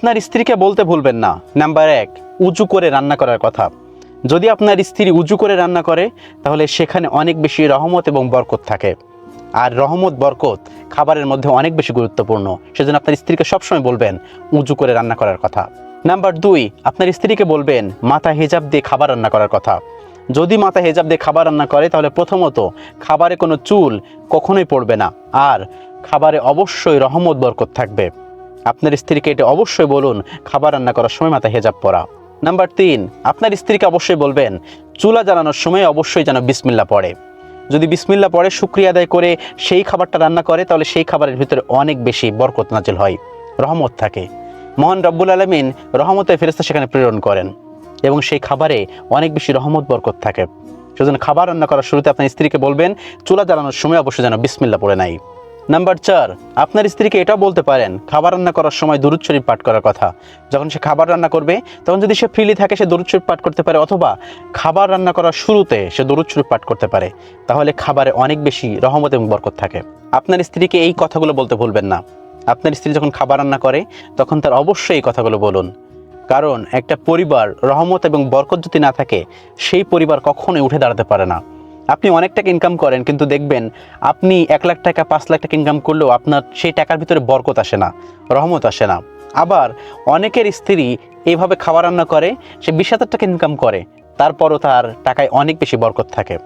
আপনার স্ত্রীকে বলতে ভুলবেন না। নাম্বার এক, উঁচু করে রান্না করার কথা। যদি আপনার স্ত্রী উঁচু করে রান্না করে, তাহলে সেখানে অনেক বেশি রহমত এবং বরকত থাকে। আর রহমত, বরকত খাবারের মধ্যে অনেক বেশি গুরুত্বপূর্ণ। সেজন্য আপনার স্ত্রীকে সবসময় বলবেন, উঁচু করে রান্না করার কথা। নাম্বার দুই, আপনার স্ত্রীকে বলবেন, মাথা হেজাব দিয়ে খাবার রান্না করার কথা। যদি মাথা হেজাব দিয়ে খাবার রান্না করে, তাহলে প্রথমত খাবারে কোনো চুল কখনোই পড়বে না। আর খাবারে অবশ্যই রহমত, বরকত থাকবে। আপনার স্ত্রীকে এটা অবশ্যই বলুন, খাবার রান্না করার সময় মাথা হেজাব পরা। নাম্বার তিন, আপনার স্ত্রীকে অবশ্যই বলবেন, চুলা জ্বালানোর সময় অবশ্যই যেন বিসমিল্লা পড়ে। যদি বিসমিল্লা পড়ে, শুক্রিয়া আদায় করে সেই খাবারটা রান্না করে, তাহলে সেই খাবারের ভিতরে অনেক বেশি বরকত নাজিল হয়। রহমত থাকে। মহান রব্বুল আলমিন রহমতের ফেরেস্তা সেখানে প্রেরণ করেন এবং সেই খাবারে অনেক বেশি রহমত, বরকত থাকে। সেজন্য খাবার রান্না করার শুরুতে আপনার স্ত্রীকে বলবেন, চুলা জ্বালানোর সময় অবশ্যই যেন বিসমিল্লা পড়ে নাই। নাম্বার চার, আপনার স্ত্রীকে এটাও বলতে পারেন, খাবার রান্না করার সময় দরুদ শরীফ পাঠ করার কথা। যখন সে খাবার রান্না করবে, তখন যদি সে ফ্রিলি থাকে, সে দরুদ শরীফ পাঠ করতে পারে, অথবা খাবার রান্না করার শুরুতে সে দরুদ শরীফ পাঠ করতে পারে, তাহলে খাবারে অনেক বেশি রহমত এবং বরকত থাকে। আপনার স্ত্রীকে এই কথাগুলো বলতে ভুলবেন না। আপনার স্ত্রী যখন খাবার রান্না করে, তখন তার অবশ্যই এই কথাগুলো বলুন। কারণ একটা পরিবার রহমত এবং বরকত যদি না থাকে, সেই পরিবার কখনোই উঠে দাঁড়াতে পারে না। আপনি অনেক টাকা ইনকাম করেন, কিন্তু দেখবেন আপনি এক লাখ টাকা, পাঁচ লাখ টাকা ইনকাম করলেও আপনার সেই টাকার ভিতরে বরকত আসে না, রহমত আসে না। আবার অনেকের স্ত্রী এইভাবে খাবার রান্না করে, সে বিশ হাজার টাকা ইনকাম করে, তারপরও তার টাকায় অনেক বেশি বরকত থাকে।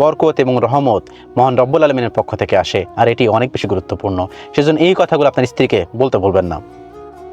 বরকত এবং রহমত মহান রব্বুল আলমিনের পক্ষ থেকে আসে, আর এটি অনেক বেশি গুরুত্বপূর্ণ। সেজন্য এই কথাগুলো আপনার স্ত্রীকে বলতে বলবেন না।